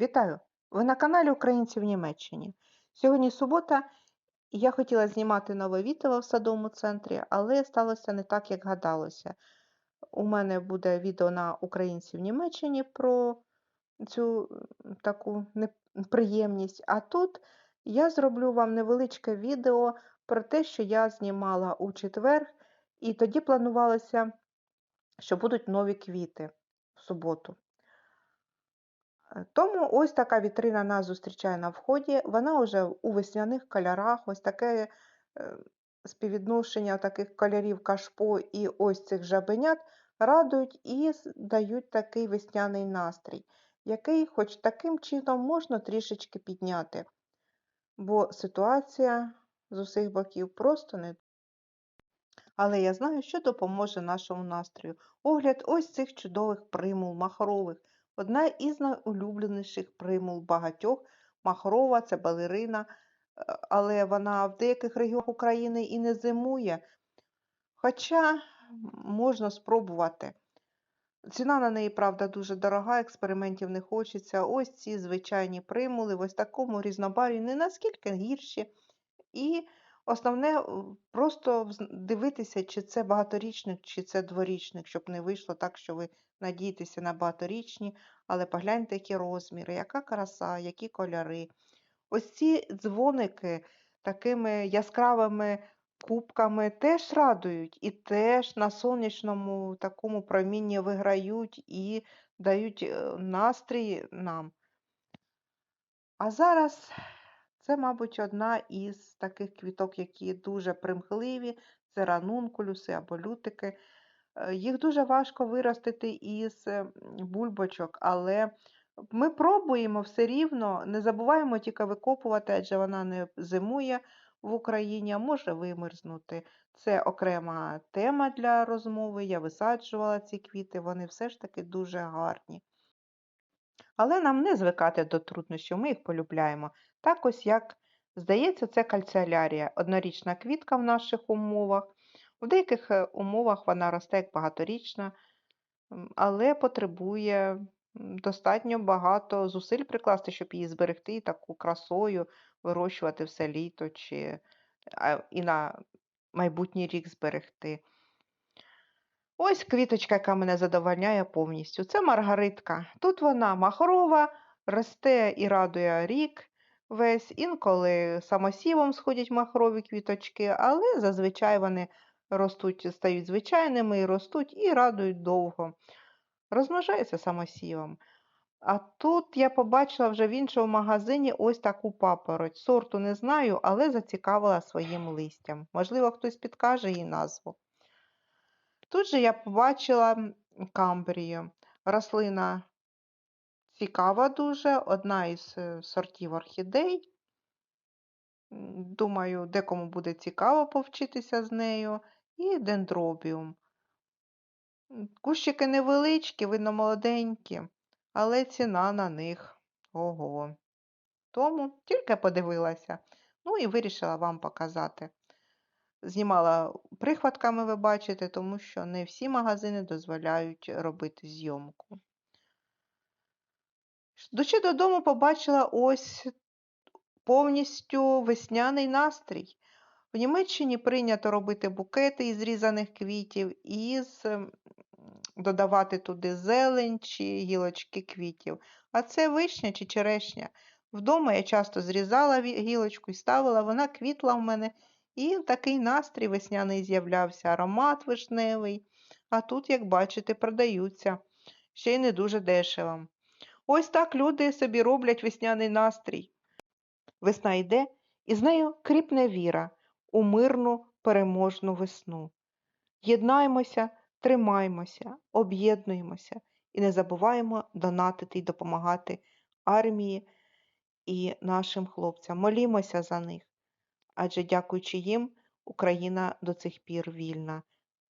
Вітаю! Ви на каналі Українці в Німеччині. Сьогодні субота, і я хотіла знімати нове відео в садовому центрі, але сталося не так, як гадалося. У мене буде відео на Українці в Німеччині про цю таку неприємність. А тут я зроблю вам невеличке відео про те, що я знімала у четвер, і тоді планувалося, що будуть нові квіти в суботу. Тому ось така вітрина нас зустрічає на вході. Вона вже у весняних кольорах, ось таке е, співвідношення таких кольорів кашпо і ось цих жабенят радують і дають такий весняний настрій, який хоч таким чином можна трішечки підняти, бо ситуація з усіх боків просто не. Але я знаю, що допоможе нашому настрою. Огляд ось цих чудових примул махрових. Одна із найулюбленіших примул багатьох. Махрова це балерина, е, але вона в деяких регіонах України і не зимує. Хоча можна спробувати. Ціна на неї, правда, дуже дорога, експериментів не хочеться. Ось ці звичайні примули, в ось такому різнобарі, не наскільки гірші. І основне е, просто дивитися, чи це багаторічник, чи це дворічник, щоб не вийшло так, що ви надієтеся на багаторічні, але погляньте, які розміри, яка краса, які кольори. Ось ці дзвоники такими яскравими кубками теж радують і теж на сонячному такому промінні виграють і дають е, настрій нам. А зараз це, мабуть, одна із таких квіток, які дуже примхливі, це ранункулюси або лютики. Е, Їх дуже важко виростити із е, бульбочок, але ми пробуємо все рівно, не забуваємо тільки викопувати, адже вона не зимує в Україні, а може вимерзнути. Це окрема тема для розмови. Я висаджувала ці квіти, вони все ж таки дуже гарні. Але нам не звикати до труднощів, ми їх полюбляємо. Так ось як, здається, це кальціолярія, однорічна квітка в наших умовах. У деяких е, умовах вона росте як багаторічна, але потребує достатньо багато зусиль прикласти, щоб її зберегти і таку красою вирощувати все літо чи і на майбутній рік зберегти. Ось квіточка, яка мене задовольняє повністю. Це маргаритка. Тут вона махрова, росте і радує рік весь. Інколи самосівом сходять махрові квіточки, але зазвичай вони ростуть, стають звичайними і ростуть і радують довго. Розмножається самосівом. А тут я побачила вже в іншому магазині ось таку папороть. Сорту не знаю, але зацікавила своїм листям. Можливо, хтось підкаже їй назву. Тут же я побачила камбрію. Рослина цікава дуже, одна із е, сортів орхідей. Думаю, декому буде цікаво повчитися з нею. І дендробіум. Кущики невеличкі, видно молоденькі, але ціна на них ого. Тому тільки подивилася. Ну і вирішила вам показати. Знімала прихватками, ви бачите, тому що не всі магазини дозволяють робити зйомку. Дочи додому побачила ось повністю весняний настрій. В Німеччині прийнято робити букети із різаних квітів і додавати туди зелень чи гілочки квітів. А це вишня чи черешня. Вдома я часто зрізала гілочку і ставила, вона квітла в мене, і такий настрій весняний з'являвся, аромат вишневий. А тут, як бачите, продаються, ще й не дуже дешево. Ось так люди собі роблять весняний настрій. Весна йде, і з нею кріпне віра у мирну переможну весну. Єднаймося, тримаймося, об'єднуємося і не забуваємо донатити і допомагати армії і нашим хлопцям. Молімося за них, адже дякуючи їм Україна до цих пір вільна.